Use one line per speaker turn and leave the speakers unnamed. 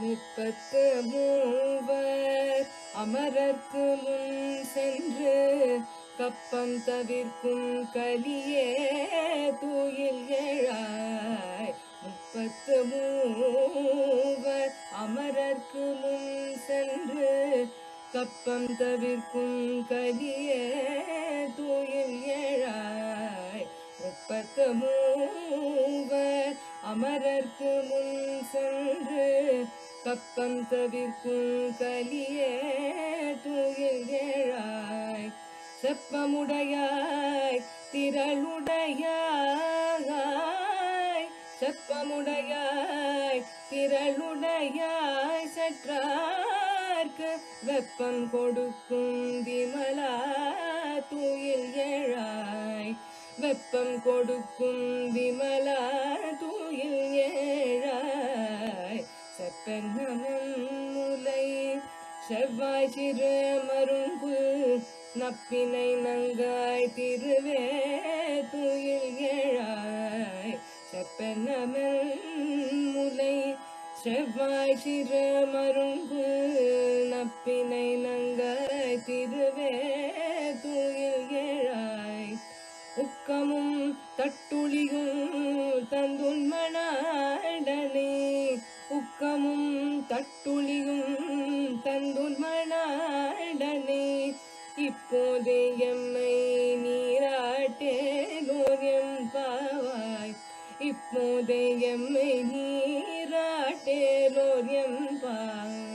முப்பத்து மூவர் அமரர்க்கு முன் சென்று கப்பம் தவிர்க்கும் கலியே தூயில் எழாய் முப்பத்து மூவர் அமரர்க்கு முன் சென்று கப்பம் தவிர்க்கும் கலியே தூயில் எழாய் முப்பத்து மூ அமரர்க்கு முன் சென்று கப்பம் தவிர்க்கும் கலியே தூயில் செப்பமுடையாய் திரளுடையாய் செப்பமுடையாய் திரளுடையாய் சற்றார்க்கு வெப்பம் கொடுக்கும் விமலா தூயில் ஏழாய் வெப்பம் கொடுக்கும் விமலா முலை செவ்வாய் சிறு மரும்பு நப்பினை நங்காய் திருவே துயில் ஏழாய் செப்பெண்ணமன் முலை செவ்வாய் சிறு மரும்பு நப்பினை நங்காய் பட்டுளியும் தந்துன் மணாடனே இப்போது எம்மை நீராட்டேலோர் எம் பாவாய் இப்போது எம்மை நீராட்டேலோர் எம் பாவாய்